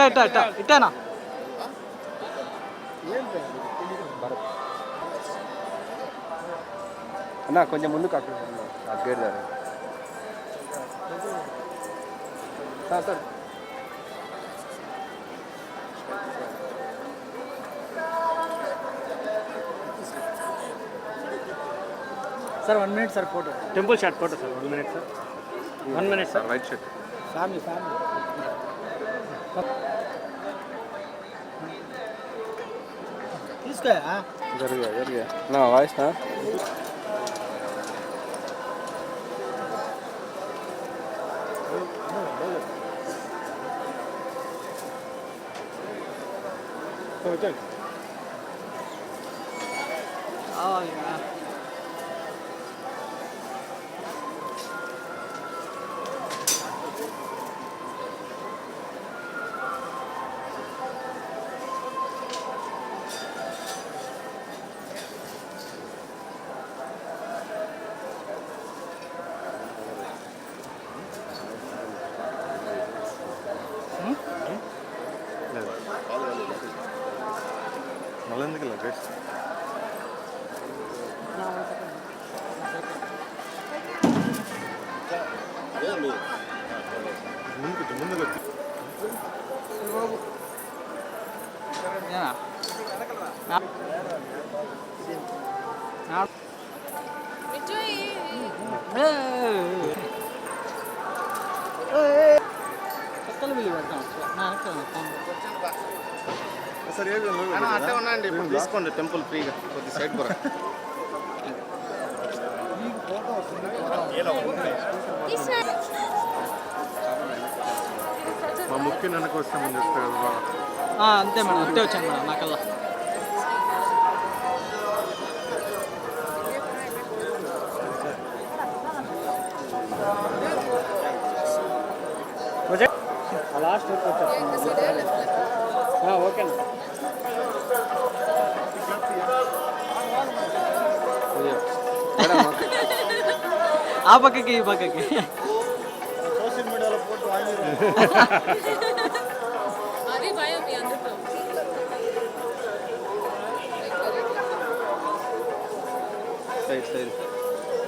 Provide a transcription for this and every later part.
ಇಟ್ಟ ಇಟ್ಟ ಇಟ್ಟ ಇಟ್ಟೇನಾ ಅಣ್ಣ ಕೊಂಚ ಮುಂದಕ್ಕೆ ಹಾಕ್ಬಿಡಿ ಗೇರ್ದಾರೆ ಹಾಂ sir sir. One minute sir photo. Temple shot photo sir one minute sir one minute sir right shot family family está. Ah. De arriba. No, ahí está. Oh, yeah. ఎందుకు ఇలా గేట్ ముందుకు ముందుకు వచ్చి సరే ఏం లేదు. అట్టే ఉన్నాయండి ఇప్పుడు తీసుకోండి టెంపుల్ ఫ్రీగా. కొద్ది సైడ్ కూడా మా ముఖ్య వెనక వస్తే ముందు చెప్తా కదా. అంతే మేడం అంతే వచ్చాను మేడం నాకల్లా లాస్ట్ ఓకే ఆ పక్కకి ఈ పక్కకి అది భయం మీ అందరితో సైడ్ సైడ్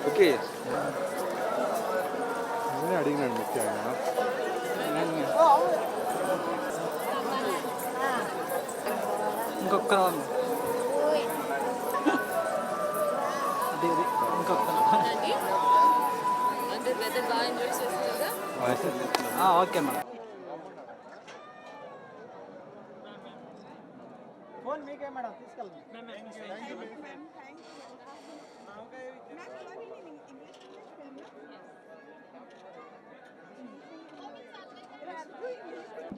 ఓకే నేనే అడిగినాను ముఖ్య ఆయన ఇంకొక అది అది అందరు వెదర్ బాగా ఎంజాయ్ ఓకే మేడం. ఫోన్ మీకే మేడం తీసుకెళ్ళండి.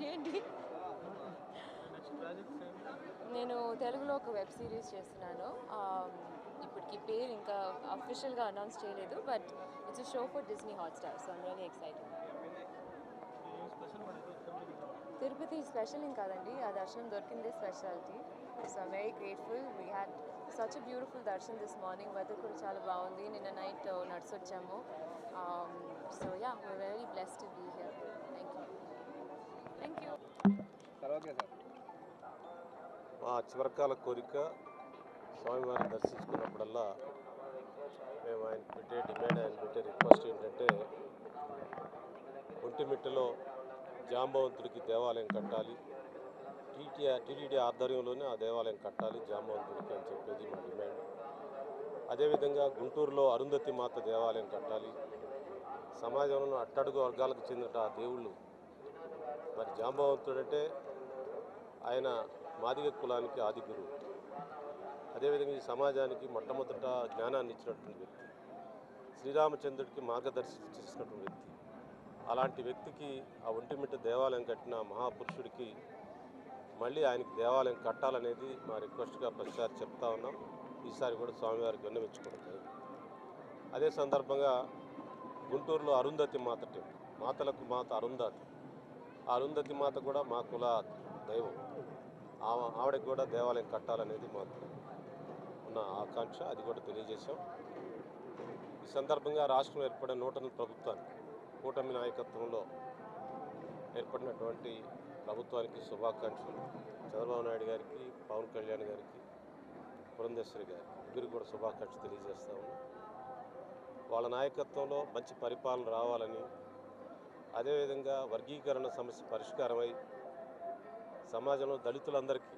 ఏంటి నేను తెలుగులో ఒక వెబ్ సిరీస్ చేస్తున్నాను. ఇప్పటికి పేరు ఇంకా అఫీషియల్గా అనౌన్స్ చేయలేదు but it's show for Disney Hotstar so I'm really excited Tirupati special ఏం కాదండి ఆ దర్శనం దొరికిందే speciality so I'm very grateful we had such beautiful darshan this morning weather కూడా చాలా బాగుంది. నిన్న నైట్ నడిచి వచ్చాము so yeah we very bless to be here thank you thank you మా చివరికాల కోరిక స్వామివారిని దర్శించుకున్నప్పుడల్లా మేము ఆయన పెట్టే డిమాండ్ ఆయన పెట్టే రిక్వెస్ట్ ఏంటంటే ఒంటిమిట్టలో జాంబవంతుడికి దేవాలయం కట్టాలి. టీటీ టీటీడీ ఆధ్వర్యంలోనే ఆ దేవాలయం కట్టాలి జాంబవంతుడికి అని చెప్పేది మా డిమాండ్. అదేవిధంగా గుంటూరులో అరుంధతి మాత దేవాలయం కట్టాలి. సమాజంలో అట్టడుగు వర్గాలకు చెందిన ఆ దేవుళ్ళు. మరి జాంబవంతుడంటే ఆయన మాదిగ కులానికి ఆది గురువు అదేవిధంగా ఈ సమాజానికి మొట్టమొదట జ్ఞానాన్ని ఇచ్చినటువంటి వ్యక్తి శ్రీరామచంద్రుడికి మార్గదర్శనం చేసినటువంటి వ్యక్తి అలాంటి వ్యక్తికి ఆ ఒంటిమిట్ట దేవాలయం కట్టిన మహాపురుషుడికి మళ్ళీ ఆయనకి దేవాలయం కట్టాలనేది మా రిక్వెస్ట్గా ప్రతిసారి చెప్తా ఉన్నాం. ఈసారి కూడా స్వామివారికి విన్నవించుకోవడం అదే సందర్భంగా గుంటూరులో అరుంధతి మాత టెంపుల్ మాతలకు మాత అరుంధతి. ఆ అరుంధతి మాత కూడా మా కుల దైవం. ఆమె ఆవిడకి కూడా దేవాలయం కట్టాలనేది మాత్రం ఉన్న ఆకాంక్ష అది కూడా తెలియజేశాం. ఈ సందర్భంగా రాష్ట్రం ఏర్పడిన నూతన ప్రభుత్వానికి కూటమి నాయకత్వంలో ఏర్పడినటువంటి ప్రభుత్వానికి శుభాకాంక్షలు. చంద్రబాబు నాయుడు గారికి పవన్ కళ్యాణ్ గారికి పురంధేశ్వరి గారికి ఇద్దరు కూడా శుభాకాంక్షలు తెలియజేస్తా ఉన్నాం. వాళ్ళ నాయకత్వంలో మంచి పరిపాలన రావాలని అదేవిధంగా వర్గీకరణ సమస్య పరిష్కారమై సమాజంలో దళితులందరికీ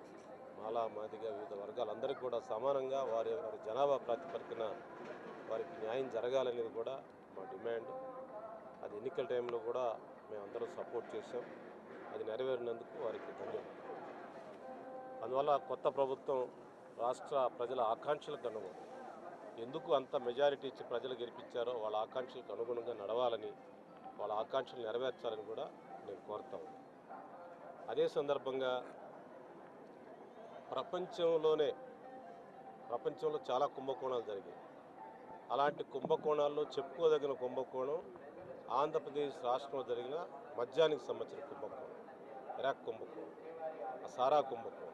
చాలా మాదిగా వివిధ వర్గాలందరికీ కూడా సమానంగా వారి వారి జనాభా ప్రాతిపదికన వారికి న్యాయం జరగాలనేది కూడా మా డిమాండ్. అది ఎన్నికల టైంలో కూడా మేమందరం సపోర్ట్ చేశాం. అది నెరవేరినందుకు వారికి ధన్యవాదాలు. అందువల్ల కొత్త ప్రభుత్వం రాష్ట్ర ప్రజల ఆకాంక్షలకు అనుగుణం. ఎందుకు అంత మెజారిటీ ఇచ్చి ప్రజలు గెలిపించారో వాళ్ళ ఆకాంక్షలకు అనుగుణంగా నడవాలని వాళ్ళ ఆకాంక్షలు నెరవేర్చాలని కూడా నేను కోరుతాను అదే సందర్భంగా ప్రపంచంలోనే ప్రపంచంలో చాలా కుంభకోణాలు జరిగాయి. అలాంటి కుంభకోణాల్లో చెప్పుకోదగిన కుంభకోణం ఆంధ్రప్రదేశ్ రాష్ట్రంలో జరిగిన మద్యానికి సంబంధించిన కుంభకోణం ఇరాక్ కుంభకోణం సారా కుంభకోణం.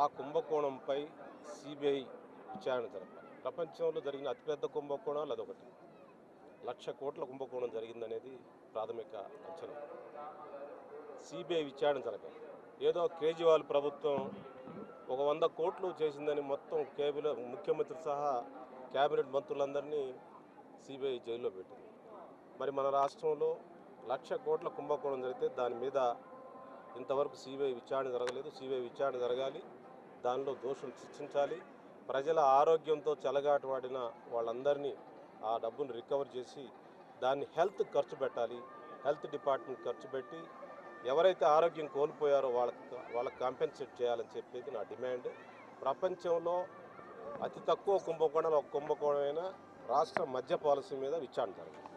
ఆ కుంభకోణంపై సిబిఐ విచారణ జరపాలి ప్రపంచంలో జరిగిన అతిపెద్ద కుంభకోణాలు అదొకటి లక్ష కోట్ల కుంభకోణం జరిగిందనేది ప్రాథమిక అంచనా. సిబిఐ విచారణ జరగాలి ఏదో కేజ్రీవాల్ ప్రభుత్వం ఒక వంద కోట్లు చేసిందని మొత్తం కేబినెట్ ముఖ్యమంత్రి సహా కేబినెట్ మంత్రులందరినీ సిబిఐ జైల్లో పెట్టింది. మరి మన రాష్ట్రంలో లక్ష కోట్ల కుంభకోణం జరిగితే దాని మీద ఇంతవరకు సిబిఐ విచారణ జరగలేదు. సిబిఐ విచారణ జరగాలి. దానిలో దోషులు శిక్షించాలి ప్రజల ఆరోగ్యంతో చెలగాటు వాడిన వాళ్ళందరినీ ఆ డబ్బును రికవర్ చేసి దాన్ని హెల్త్ ఖర్చు పెట్టాలి. హెల్త్ డిపార్ట్మెంట్ ఖర్చు పెట్టి ఎవరైతే ఆరోగ్యం కోల్పోయారో వాళ్ళకి వాళ్ళకి కాంపెన్సేట్ చేయాలని చెప్పేది నా డిమాండ్ ప్రపంచంలో అతి తక్కువ కుంభకోణాలు ఒక కుంభకోణమైన రాష్ట్ర మద్య పాలసీ మీద విచారణ జరిగింది.